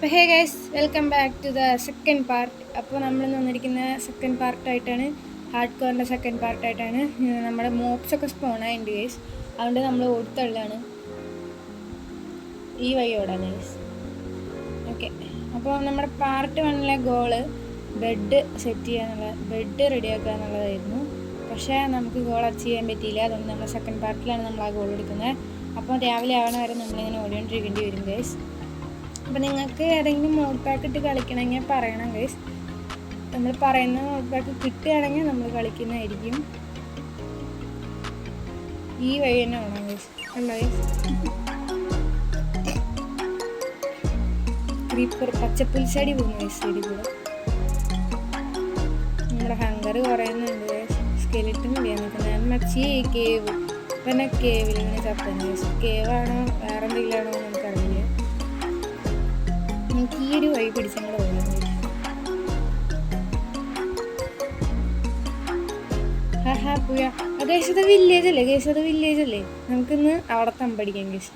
അപ്പോൾ hey guys welcome back to the second part അപ്പോൾ നമ്മൾ വന്നിരിക്കുന്ന സെക്കൻഡ് പാർട്ടായിട്ടാണ് ഹാർഡ് കോറിന്റെ സെക്കൻഡ് പാർട്ടായിട്ടാണ് നമ്മുടെ മോപ്സൊക്കെ സ്പോൺ ആയിട്ടുണ്ട് ഗൈസ് അതുകൊണ്ട് നമ്മൾ ഓടുത്തള്ളാണ്. ഈ വഴി ഓടാണ് ഗൈസ് ഓക്കെ അപ്പോൾ നമ്മുടെ പാർട്ട് വണ്ണിലെ ഗോൾ ബെഡ് സെറ്റ് ചെയ്യാനുള്ള ബെഡ് റെഡിയാക്കുക എന്നുള്ളതായിരുന്നു. പക്ഷേ നമുക്ക് ഗോൾ അച്ചീവ് ചെയ്യാൻ പറ്റിയില്ല. അതുകൊണ്ട് നമ്മുടെ സെക്കൻഡ് പാർട്ടിലാണ് നമ്മൾ ആ ഗോൾ എടുക്കുന്നത്. അപ്പോൾ രാവിലെ ആവണ വരെ നമ്മളിങ്ങനെ ഓടിക്കൊണ്ടിരിക്കേണ്ടി വരും ഗൈസ് അപ്പം നിങ്ങൾക്ക് ഏതെങ്കിലും മോഡ് പാക്ക് ഇട്ട് കളിക്കണമെങ്കിൽ പറയണം ഗൈസ് നമ്മൾ പറയുന്ന മോഡ് പാക്ക് കിട്ടുകയാണെങ്കിൽ നമ്മൾ കളിക്കുന്നതായിരിക്കും. ഈ വഴി തന്നെ വേണം ഗൈസ് കണ്ടോ ഗൈസ് ക്രീപ്പർ പച്ചപ്പുൽച്ചടി പോകുന്നു ഗൈസ് ചെടി കൂടെ. നമ്മുടെ ഹങ്കർ കുറയുന്നുണ്ട് സ്കെലിറ്റും നിൽക്കുന്നത് മച്ചി കേവ് പിന്നെ കേവിൽ ഇങ്ങനെ ചത്തന്നെ കേവാണോ വേറെ എന്തെങ്കിലും ആണോ? ഒരു വഴി പിടിച്ചങ്ങോട്ട് പോകാൻ ഹാ വില്ലേജ് അല്ലേ? ഗേശത് വില്ലേജ് അല്ലേ? നമുക്കിന്ന് അവിടെ തമ്പടിക്കാം കേശ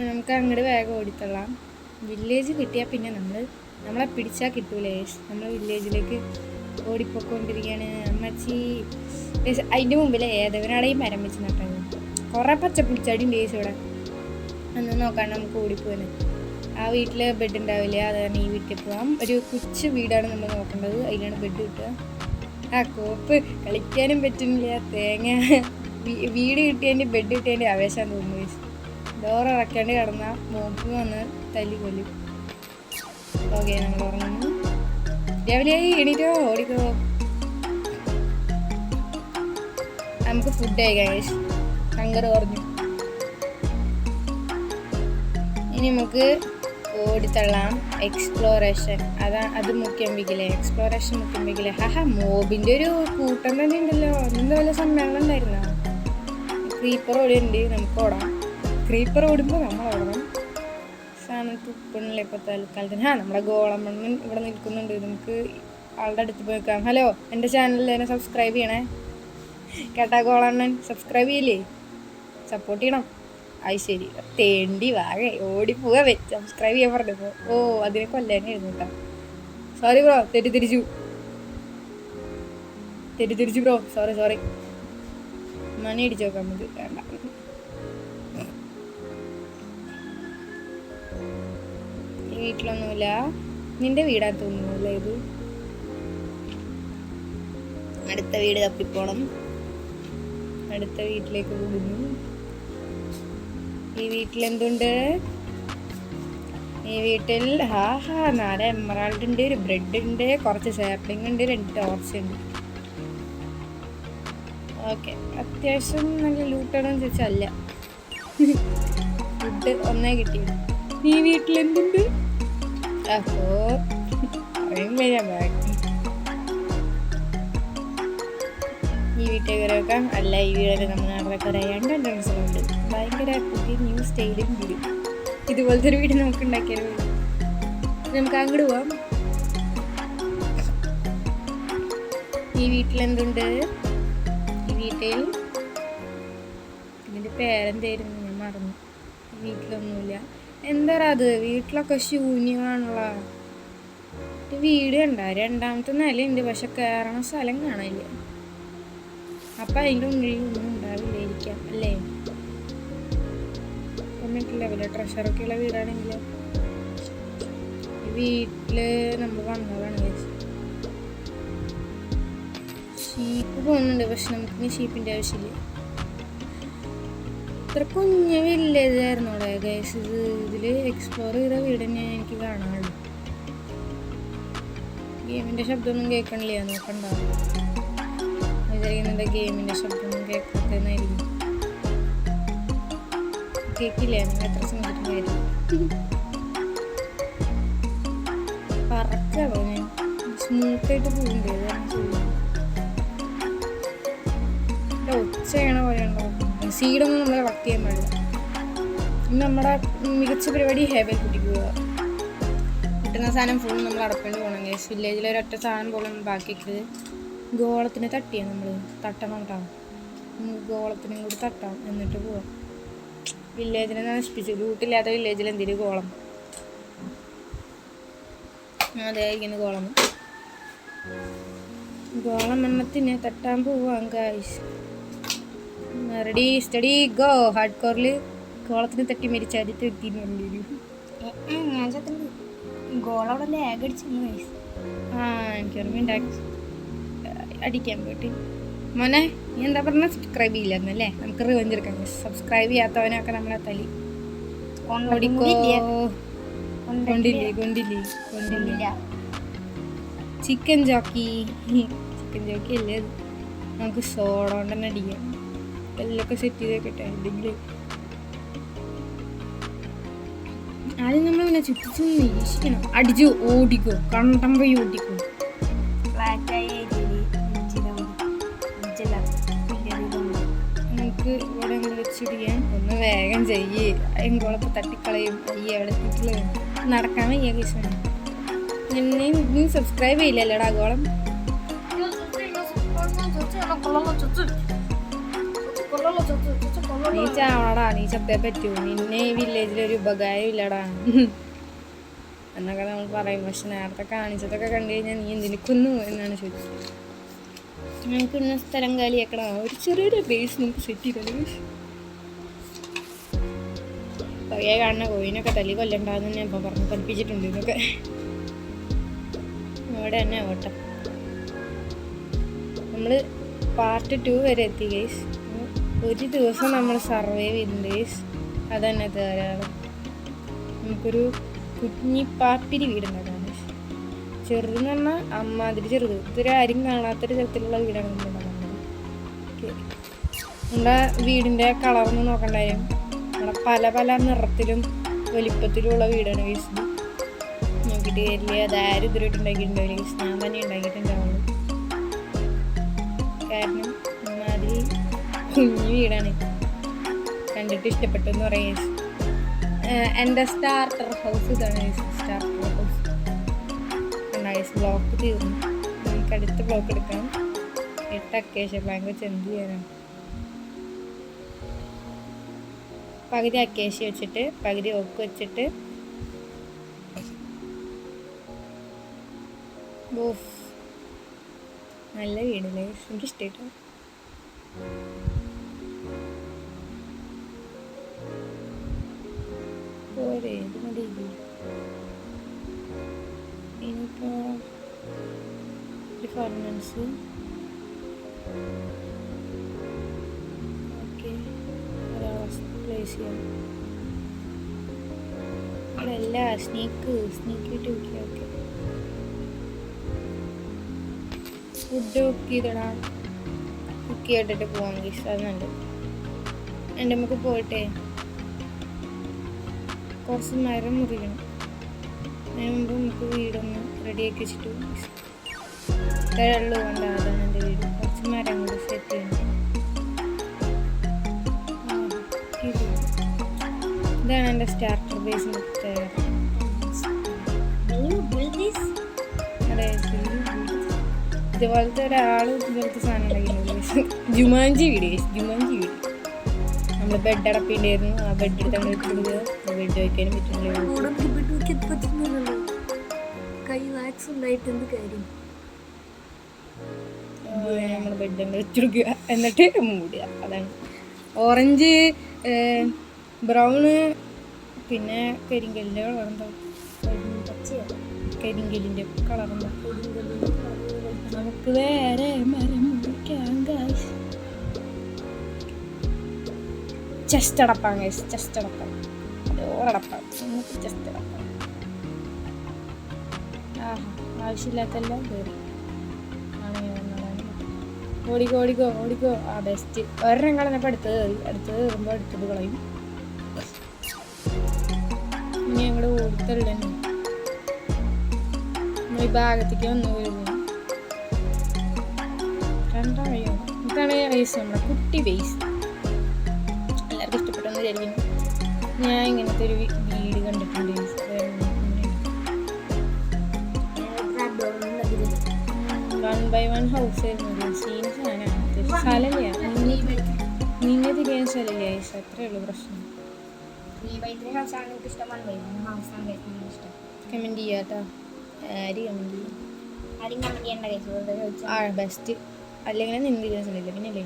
നമുക്ക് അങ്ങോട്ട് വേഗം ഓടിത്തള്ളാം. വില്ലേജ് കിട്ടിയാൽ പിന്നെ നമ്മൾ നമ്മളെ പിടിച്ചാൽ കിട്ടൂലേ നമ്മൾ വില്ലേജിലേക്ക് ഓടിപ്പോയിക്കൊണ്ടിരിക്കുകയാണ് അമ്മച്ചി അതിന്റെ മുമ്പിൽ ഏതവനാണ് ഈ മരം വെച്ച് നട്ടത്? കുറേ പച്ചപ്പുളിച്ചടി ഉണ്ട് ഗേശ് ഇവിടെ. ഒന്ന് നോക്കാൻ നമുക്ക് ഓടിപ്പോവാന് ആ വീട്ടിൽ ബെഡ് ഉണ്ടാവില്ല അത് തന്നെ ഈ വീട്ടിൽ പോവാം. ഒരു കൊച്ചു വീടാണ് നമ്മൾ നോക്കേണ്ടത്. അതിലാണ് ബെഡ് കിട്ടുക ആ കോപ്പ് കളിക്കാനും പറ്റുന്നില്ല. തേങ്ങ. വീട് കിട്ടിയതിന്റെ ബെഡ് കിട്ടിയതിന്റെ ആവേശം തോന്നുന്നു. ഡോർ ഇറക്കാണ്ട് കിടന്നാൽ മോപ്പ് വന്ന് തല്ലി കൊല്ലും. ഓക്കെ നമ്മൾ ഉറങ്ങുന്നു. രാവിലെയായി എണീറ്റോ? ഓടിക്കോ. നമുക്ക് ഫുഡ് ആയി കഴിഞ്ഞു ഹങ്കർ പറഞ്ഞു ഇനി നമുക്ക് ഓടിത്തള്ളാം എക്സ്പ്ലോറേഷൻ അതാ അത് മുഖ്യമ്പിക്കില്ലേ എക്സ്പ്ലോറേഷൻ മുഖ്യമ്പിക്കില്ലേ ഹഹ മോബിന്റെ ഒരു കൂട്ടം തന്നെ ഉണ്ടല്ലോ. അതിന്റെ സമ്മേളനം ഉണ്ടായിരുന്നോ? ക്രീപ്പർ ഓടിയുണ്ട് നമുക്ക് ഓടാം. ക്രീപ്പർ ഓടുമ്പോൾ നമ്മൾ ഓടണം. സ്ഥാനത്ത് ഉപ്പണില്ല ഇപ്പോൾ തൽക്കാലത്തിന്. ആ നമ്മുടെ ഗോളമണ്ണൻ ഇവിടെ നിൽക്കുന്നുണ്ട്. നമുക്ക് ആളുടെ അടുത്ത് പോയി നിൽക്കാം. ഹലോ എന്റെ ചാനലിൽ എന്നെ സബ്സ്ക്രൈബ് ചെയ്യണേ. കേട്ടാ ഗോളണ്ണൻ സബ്സ്ക്രൈബ് ചെയ്യില്ലേ? സപ്പോർട്ട് ചെയ്യണം. അത് ശരി. തേണ്ടി വാഴ. ഓടിപ്പോവാ വെച്ച് സബ്സ്ക്രൈബ് ചെയ്യാൻ പറഞ്ഞപ്പോ ഓ അതിനെ കൊല്ലാനായിരുന്നു കേട്ടോ സോറി ബ്രോ തെറ്റിദ്ധരിച്ചു. തെറ്റിദ്ധരിച്ചു ബ്രോ സോറി സോറി മണി അടിച്ചു നോക്കാം നമുക്ക് വേണ്ട. വീട്ടിലൊന്നുമില്ല. നിന്റെ വീടാ തോന്നുന്നു ഇത്? അടുത്ത വീട് തപ്പിപ്പോണം. അടുത്ത വീട്ടിലേക്ക് പോകുന്നു ഈ വീട്ടിലെന്തുണ്ട്? ഈ വീട്ടിൽ ഹാ ഹാ നാല് എമറാൾഡ് ഉണ്ട് ഒരു ബ്രെഡ് ഉണ്ട് കുറച്ച് സാപ്ലിംഗ് ഉണ്ട് രണ്ട് ടോർച്ച് ഉണ്ട്. ഓക്കെ. അത്യാവശ്യം നല്ല ലൂട്ടാണെന്ന് ചോദിച്ചല്ല ഫുഡ് ഒന്നേ കിട്ടി ഈ വീട്ടിൽ എന്തുണ്ട് അപ്പോ ഞാൻ ബാക്കി. ഈ വീട്ടുകാരൊക്കെ അല്ല ഈ വീടൊക്കെ നമ്മൾ നാട്ടിലൊക്കെ ഒരു ഉണ്ട് ഭയങ്കര പുതിയ ന്യൂ സ്റ്റൈലും വീട് ഇതുപോലത്തെ ഒരു വീട് നമുക്ക് ഉണ്ടാക്കിയാൽ നമുക്ക് അങ്ങോട്ട് പോവാം. ഈ വീട്ടിൽ എന്തുണ്ട്? ഈ വീട്ടിൽ ഇതിന്റെ പേരെന്തായിരുന്നു? ഞാൻ മറന്നു. വീട്ടിലൊന്നുമില്ല. എന്താ അത്? വീട്ടിലൊക്കെ ശൂന്യമാണുള്ള വീട് കണ്ട രണ്ടാമത്തെ നിലയുണ്ട് പക്ഷെ കയറണ സ്ഥലം കാണില്ല അപ്പം അതിന്റെ ഉള്ളിൽ ഒന്നും ഉണ്ടാവില്ലായിരിക്കാം അല്ലേ? വല്ല ട്രഷറൊക്കെ ഉള്ള വീടാണെങ്കിൽ വീട്ടിൽ നമ്മൾ വന്നതാണ്. ഷീപ്പ് പോകുന്നുണ്ട് പക്ഷെ നമുക്ക് ഷീപ്പിന്റെ ആവശ്യമില്ല. ഇത്ര കുഞ്ഞ വില്ലേജായിരുന്നു അവിടെ ഗൈസ് ഇത് ഇതിൽ എക്സ്പ്ലോർ ചെയ്ത വീട് തന്നെയാണ് എനിക്ക് കാണാനുള്ളൂ ഗെയിമിന്റെ ശബ്ദമൊന്നും കേൾക്കണില്ല നോക്കണ്ട. വിചാരിക്കുന്നത് ഗെയിമിന്റെ ശബ്ദമൊന്നും കേൾക്കാത്തതെന്നായിരിക്കും കേൾക്കില്ല? നിങ്ങൾ എത്ര ശ്രമിച്ചിട്ടുണ്ടായിരുന്നു പറക്കാണോ ഞാൻ? സ്മൂത്തായിട്ട് പോകുന്നുണ്ട് അതാണ് ചെയ്യുന്നത്? ഒച്ച ചെയ്യണ പോലെയാണോ സീഡൊന്നും നമ്മളെ കളക്ട് ചെയ്യാൻ പാടില്ല. നമ്മുടെ മികച്ച പരിപാടി ഹേബൽ കുട്ടിക്കുക കിട്ടുന്ന സാധനം ഫുൾ നമ്മൾ അടപ്പേണ്ടി പോകണം വില്ലേജിലെ ഒരൊറ്റ സാധനം പോലും ബാക്കിക്കരുത് ഗോളത്തിന് തട്ടിയാണ് നമ്മൾ തട്ടണം കേട്ടോ. ഗോളത്തിനും കൂടി തട്ടാം എന്നിട്ട് പോവാം. വില്ലേജിനെ നശിപ്പിച്ചു റൂട്ടില്ലാത്ത വില്ലേജിൽ എന്തിനു ഗോളം? അതെ ഇങ്ങനെ കോളം ഗോളം എണ്ണത്തിന് തട്ടാൻ പോവാം guys ready steady go hard കോറിൽ ഗോളത്തിന് തട്ടി മരിച്ച ആദ്യത്തെ വ്യക്തി ഞാൻ ചത്തുണ്ട്. ഗോളവിടെ ലാഗ് അടിച്ചു ആ എനിക്ക് ഓർമ്മയുണ്ടാക്കി അടിക്കാൻ പോയിട്ട്. മോനെ നീ എന്താ പറഞ്ഞ? സബ്സ്ക്രൈബ് ചെയ്യില്ലെന്നല്ലേ നമുക്ക് റിവഞ്ച് എടുക്കാം സബ്സ്ക്രൈബ് ചെയ്യാത്തവനൊക്കെ നമ്മളെ തലി ഓടിക്കോ. ചിക്കൻ ജോക്കി ചിക്കൻ ജോക്കി അല്ലേ നമുക്ക് സോഡ കൊണ്ട് അടിക്കാം. എല്ലൊക്കെ സെറ്റ് ചെയ്ത് വെക്കട്ടെ എന്തെങ്കിലും. ആദ്യം നമ്മൾ പിന്നെ ചുറ്റിച്ചു നിരീക്ഷിക്കണം അടിച്ചു ഓടിക്കോ. കണ്ടം പോയി ഓടിക്കോ. ഫ്ലാറ്റായ നമുക്ക് ഇവിടെ അങ്ങോട്ട് വെച്ചിടിയാൻ ഒന്ന് വേഗം ചെയ്യ്. എങ്കോളൊക്കെ തട്ടിക്കളയും. ഈ എവിടെ എത്തിയിട്ടുള്ള നടക്കാൻ വയ്യ കേസ് നിന്നെ നീ സബ്സ്ക്രൈബ് ചെയ്യില്ലല്ലേടാ ഗോളം? നീ ചാവണടാ നീ ചത്തേ പറ്റൂ. നിന്നെ ഈ വില്ലേജിൽ ഒരു ഉപകാരം ഇല്ലടാ. എന്നൊക്കെ നമ്മൾ പറയും. പക്ഷെ നേരത്തെ കാണിച്ചതൊക്കെ കണ്ടു കഴിഞ്ഞാൽ നീ എന്തിനു കൊന്നു എന്നാണ് ചോദിച്ചത്. നമുക്ക് ഇന്ന സ്ഥലം കാലിയാക്കണം ഒരു ചെറിയൊരു ബേസ് നമുക്ക് സെറ്റ് ചെയ്തത് പയ്യെ കാണുന്ന കോയിനൊക്കെ തല്ലി കൊല്ലണ്ടാന്ന് ഞാൻ ഇപ്പം പറഞ്ഞ് പഠിപ്പിച്ചിട്ടുണ്ട് ഇതൊക്കെ. അവിടെ തന്നെ ഓട്ടം. നമ്മൾ പാർട്ട് ടു വരെ എത്തി ഗേസ് ഒരു ദിവസം നമ്മൾ സർവൈവ് ചെയ്തിട്ടുണ്ട് ഗേസ് അതന്നെ ധാരാളം നമുക്കൊരു കുഞ്ഞി പാപ്പിരി വീടുണ്ടാക്കാം. ചെറുതെന്ന് പറഞ്ഞാൽ അമ്മാതിരി ചെറുത്. ഇതൊരു ആരും കാണാത്തൊരു തരത്തിലുള്ള വീടാണ് നമ്മുടെ വീടിന്റെ കളറൊന്നും നോക്കണ്ടായും? നമ്മുടെ പല പല നിറത്തിലും വലിപ്പത്തിലുമുള്ള വീടാണ് ഇത് നോക്കിയിട്ട് കയറില്ല അതാരും ഇതുവരെയായിട്ട് ഉണ്ടാക്കിയിട്ടുണ്ടാവില്ല ഗൈസ് ഞാൻ തന്നെ ഉണ്ടാക്കിയിട്ടുണ്ടാവുള്ളൂ കാരണം അമ്മാതിരി കുഞ്ഞു വീടാണ്. കണ്ടിട്ട് ഇഷ്ടപ്പെട്ടു എന്ന് പറയാം എന്റെ സ്റ്റാർട്ടർ ഹൗസ് ഇതാണ് നൈസ് ബ്ലോക്ക് തീർന്നു നമുക്ക് അടുത്ത ബ്ലോക്ക് എടുക്കാം. എട്ട് അക്കേഷ്യ പ്ലാങ്ക് വെച്ച് എന്ത് ചെയ്യാനാണ്? പകുതി അക്കേഷ്യ വെച്ചിട്ട് പകുതി ഓക്ക് വെച്ചിട്ട്. ഓഫ് നല്ല വീടല്ലേ? എനിക്ക് ഇഷ്ടമായിട്ടോ പോരേ ഇത് മതി. ഇനിയിപ്പോൾ ഫർണൻസ് ഓക്കെ പ്ലേസ് ചെയ്യാം. അല്ല സ്നേക്ക് സ്നേക്ക് ഇട്ട് ഓക്കെ ഓക്കെ ഫുഡ് കുക്ക് ചെയ്തടാ. കുക്ക് ചെയ്തിട്ട് അത് നല്ലത് എന്റെ നമുക്ക് പോയിട്ടേ. കുറച്ച് നേരം മുറിക്കണം. അതിന് നമുക്ക് വീടൊന്ന് റെഡിയാക്കി വെച്ചിട്ട് വെള്ളം കൊണ്ട് അതാണ് എന്റെ വീട് കുറച്ച് മരം കൂടി സെറ്റ് ചെയ്യുന്നത് ഇതാണ് എന്റെ സ്റ്റാർട്ടർ ബേസ്. ഇതുപോലത്തെ ഒരാൾ ഇതുപോലത്തെ സാധനം ഉണ്ടാക്കിയിട്ടുണ്ട്. ജുമാഞ്ചി വീട്. ജുമാഞ്ചി വീട്. നമ്മൾ ബെഡ് അടപ്പിണ്ടായിരുന്നു. ആ ബെഡ് എടുത്താണ് വെക്കുന്നത് ബെഡ് വയ്ക്കാനും പറ്റുന്നില്ല. ഉണ്ടായിട്ട് എന്ത് കാര്യം എന്നിട്ട് മൂടുക അതാണ്. ഓറഞ്ച് ബ്രൗണ് പിന്നെ കരിങ്കല്ലിന്റെ കളർ എന്താ? കരിങ്കല്ലിന്റെ കളർ എന്താ? നമുക്ക് വേറെ മരം മുറിക്കാം ഗായ്സ് ചെസ്റ്റ് അടപ്പാം ഗൈസ് ചെസ്റ്റ് ആവശ്യമില്ലാത്തെല്ലാം കയറി ഓടിക്കോ ഓടിക്കോ ഓടിക്കോ. ആ ബെസ്റ്റ് ഒരെണ്ണം കളഞ്ഞപ്പോൾ അടുത്ത് കയറി. അടുത്തത് കയറുമ്പോൾ അടുത്തത് കളയും. ഇനി ഞങ്ങൾ ഓടിത്തള്ളു. ഈ ഭാഗത്തേക്ക് വന്നു വരുന്നു രണ്ടാം ഇതാണ് റേസ് നമ്മുടെ കുട്ടി ബേസ് എല്ലാവർക്കും ഇഷ്ടപ്പെട്ടെന്ന് വിചാരിക്കുന്നു. ഞാൻ ഇങ്ങനത്തെ ഒരു വീട് കണ്ടിട്ടുണ്ട് ബൈ വൺ ഹൗസ് ആയിരുന്നു സീൻ സാധനമാണ് സ്ഥലമില്ല നീങ്ങ തിരിയാൻ സ്ഥലമില്ല guys. അത്രേ ഉള്ളൂ പ്രശ്നം. കമന്റ് ചെയ്യാട്ടോ. ആര് കമന്റ് ചെയ്യും ആ ബെസ്റ്റ് അല്ലെങ്കിൽ നിന്ന് വിചാരിച്ചില്ല പിന്നെ അല്ലേ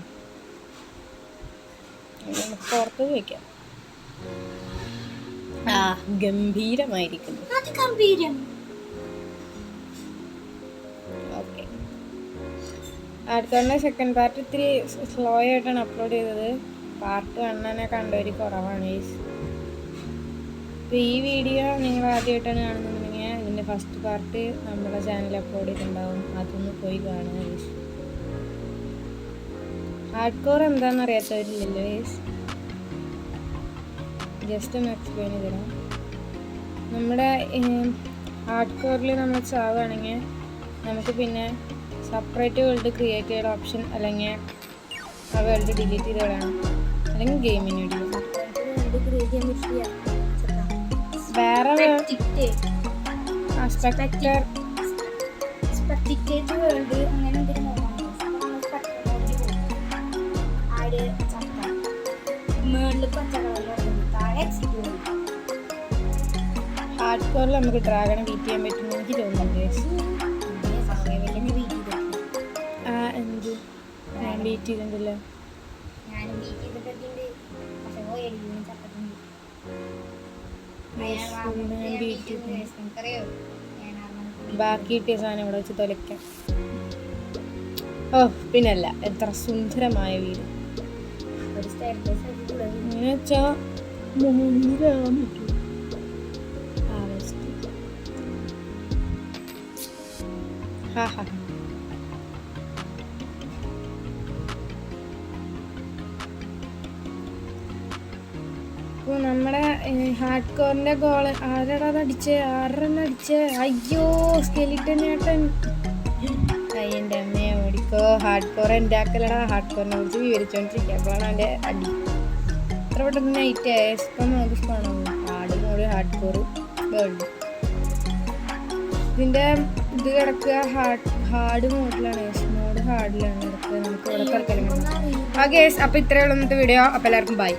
നമുക്ക് പുറത്ത് വയ്ക്കാം ആ ഗംഭീരമായിരിക്കുന്നു. അത് ഗംഭീരം. അടുത്ത സെക്കൻഡ് പാർട്ട് ഇത്തിരി സ്ലോ ആയിട്ടാണ് അപ്ലോഡ് ചെയ്തത്. പാർട്ട് വണ്ണനെ കണ്ടൊരു കുറവാണ് guys. അപ്പോൾ ഈ വീഡിയോ നിങ്ങൾ ആദ്യമായിട്ടാണ് കാണുന്നുണ്ടെങ്കിൽ ഇതിന്റെ ഫസ്റ്റ് പാർട്ട് നമ്മുടെ ചാനൽ അപ്ലോഡ് ചെയ്തിട്ടുണ്ടാവും. അതൊന്ന് പോയി കാണുക ഹാർഡ് കോർ എന്താണെന്ന് അറിയാത്തവരില്ലല്ലോ ഈസ് ജസ്റ്റ് ഒന്ന് എക്സ്പ്ലെയിൻ ചെയ്ത് തരാം നമ്മുടെ ഹാർഡ് കോറിൽ നമ്മൾ ചാവുകയാണെങ്കിൽ നമുക്ക് പിന്നെ സെപ്പറേറ്റ് വേൾഡ് ക്രിയേറ്റ് ചെയ്ത ഓപ്ഷൻ അല്ലെങ്കിൽ ആ വേൾഡ് ഡിലീറ്റ് ചെയ്ത് വിടണം അല്ലെങ്കിൽ ഗെയിമിന് വേണ്ടി. വേറെ സ്പെക്ടർ സ്പെക്ടിക്കേറ്റ് വേൾഡ് അങ്ങനെ മോഡാണ് ആര് ചക്ക മേളിൽ പച്ച കളറിലുള്ളത് താഴെ എക്സിറ്റ് വേൾഡ് ഹാർഡ് കോറിൽ നമുക്ക് ഡ്രാഗണെ ബീറ്റ് ചെയ്യാൻ പറ്റുമെന്ന് എനിക്ക് തോന്നുന്നുണ്ട്. എന്ത്? ഞാൻ ബീറ്റ് ചെയ്തിട്ടുണ്ടല്ലോ. ബീറ്റ് ചെയ്തിട്ടുണ്ട്. പക്ഷെ ബാക്കി കിട്ടിയ സാധനം ഇവിടെ വെച്ച് തൊലയ്ക്കാം. ഓ പിന്നല്ല. എത്ര സുന്ദരമായ വീട്. അങ്ങനെ വെച്ചാ മുന്നിലാവാൻ പറ്റും ഹാ ഹാ. ഹാർഡ് കോറിന്റെ ഗോൾ. ആരടാ അടിച്ചേ? ആരെണ്ണം അടിച്ചേ? അയ്യോ സ്കെലിട്ടൻ ചേട്ടൻ അയ്യന്റെ അമ്മയെ ഓടിക്കോ. ഹാർഡ് കോർ എന്റെ ആക്കലടാ. ഹാർഡ് കോറിനെ കുറിച്ച് വിവരിച്ചുകൊണ്ടിരിക്കുക അപ്പോഴാണ് അവന്റെ അടി. എത്ര പെട്ടെന്ന് നൈറ്റ് ഇപ്പം നമുക്ക് ഇഷ്ടമാണോ? ഹാർഡ് മോൾ ഹാർഡ് കോർ വേൾഡ് ഇതിന്റെ ഇത് കിടക്കുക ഹാർഡ് ഹാർഡ് മോഡിലാണ് മോഡ് ഹാർഡിലാണ്. കിടക്കുക നമുക്ക് ഇവിടെ കിടക്കണം ആ ഗേസ് അപ്പോൾ ഇത്രയുള്ള ഇന്നത്തെ വീഡിയോ അപ്പോൾ എല്ലാവർക്കും ബൈ